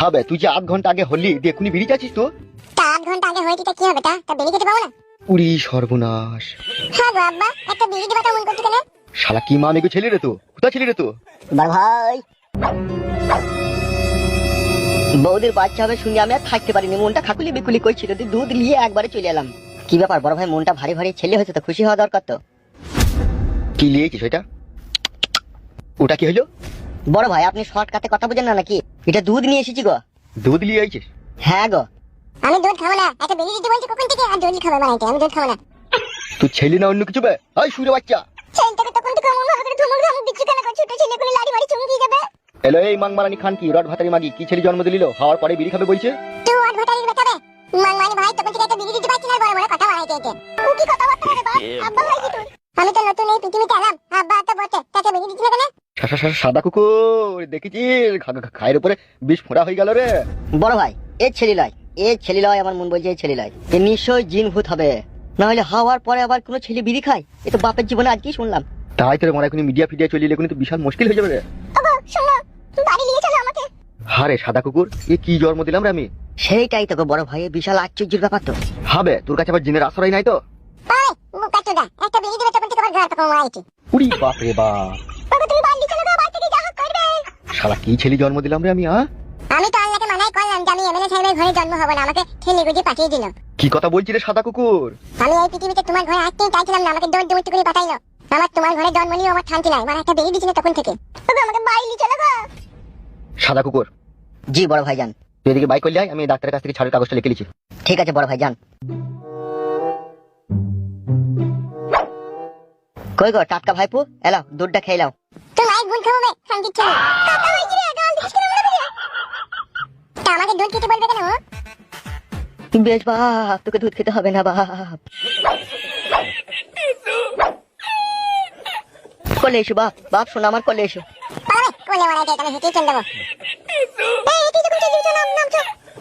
হবে তুই যে আধ ঘণ্টা আগে হলি দেখুনি বেরিয়ে যাচ্ছিস তো? তা আধ ঘণ্টা আগে হয়েছে তা কি হবে তা? তা বেরিয়ে যেতে পাবো না? উড়ি সর্বনাশ। হ্যাঁ গো আব্বা একটা বিড়ি দেবা তো মন করতে কেন? শালা কি মা মেঘু ছেলে রে তো? কোথা ছেলে রে তো? বড় ভাই। বৌদির বাচ্চা হবে শুনে আমি আর থাকতে পারিনি মনটা খাকুলি বিকুলি করছিল তুই দুধ নিয়ে একবারে চলে এলাম। কি ব্যাপার বড় ভাই মনটা ভারী ভারী ছেলে হয়েছে তো খুশি হওয়া দরকার তো? কি লিয়েছিস ওইটা? ওটা কি হলো বড় ভাই আপনি শর্টকাটে কথা বুঝেন না নাকি? এটা দুধ নিয়ে এসেছি গো। দুধ লিয়ে আইছিস হ্যাঁ গো। আমি দুধ খাব না। একটা বিড়ি দিতে বলছি কখন থেকে? আর দুধ খাব বানাইতে আমি দুধ খাব না। তুই ছেলে না অন্য কিছু বে? আই সুরে বাচ্চা। ছেলেটাকে তখন থেকে আমার মা করে ধুমুক ধুমুক দিচ্ছি কেন ছোট ছেলে করে লাড়ি মারি চুমকি যাবে। এলো এই মাংমারানি খান কি? রড ভাতারি মাগি কি ছেলে জন্ম দিলিল হাওয়ার পরে বিড়ি খাবে বলছে? তুই আর ভাটারির বেটাবে মাংমানি ভাই তখন থেকে একটা বিড়ি দিতে পারছি না বড় বড় কথা বানাইতে এতে। ও কি কথা বলতে রে বাপ? আব্বা ভাই কি তুই আমি তো নতুন এই পৃথিবীতে এলাম আব্বা তো বটে তাকে বিড়ি দিচ্ছি না কেন সা- সা- সা- সাদা কুকুর দেখেছিস? খায়ের উপরে বিষ ফোঁড়া হয়ে গেল রে। বড় ভাই এ ছেলে লয় এ ছেলে লয় আমার মন বলছে এ ছেলে লয় এ নিশ্চয়ই জিন ভূত হবে। না হলে হাওয়ার পরে আবার কোনো ছেলে বিড়ি খায়? এ তো বাপের জীবনে আজকেই শুনলাম। তাই তোর মনে এখন মিডিয়া ফিডিয়া চলে এলে কিন্তু বিশাল মুশকিল হয়ে যাবে রে। ওগো শোনো বাড়ি নিয়ে চলো আমাকে। হারে সাদা কুকুর এ কি জন্ম দিলাম রে আমি? সেইটাই তো বড় ভাই বিশাল আশ্চর্যের ব্যাপার তো। হবে তোর কাছে আবার জিনের আশ্রয় নাই তো? উড়ি বাপ রে বাপ ওগো তুমি বাড়ি চলে যাও বাড়ি থেকে যা হোক করবে শালা কি ছেলে জন্ম দিলাম রে আমি হ্যাঁ আমি তো আল্লাহকে মানাই করলাম যে আমি এমএলএ সাহেবের ঘরে জন্ম হব না আমাকে ঠেলে গুজে পাঠিয়ে দিল। কি কথা বলছি রে সাদা কুকুর? আমি এই পৃথিবীতে তোমার ঘরে আসতেই চাইছিলাম না আমাকে দৌড় দৌড় করে পাঠাইলো। আমার তোমার ঘরে জন্ম নিয়েও আমার শান্তি নাই মানে একটা বেরিয়ে দিচ্ছিল তখন থেকে। ওগো আমাকে বাইরে নিয়ে চলো গো। সাদা কুকুর। জি বড় ভাই যান তুই এদিকে বাইক করলে আয়, আমি ডাক্তারের কাছ থেকে ছাড়ের কাগজটা লিখে লিছি ঠিক আছে বড় ভাই যান কই গো টাটকা ভাইপু? এলাও দুধটা খেয়ে লাও তুই মায়ের গুণ খাব শান্তি ছিল। আমাকে দুধ খেতে বলবে কেন বেশ বাপ তোকে দুধ খেতে হবে না বাপ কলে এসো বাপ বাপ শোনা আমার কলে এসো কলে কোলে মারা যায় আমি হেঁটেই চলে চো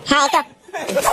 হ্যাঁ এটা তো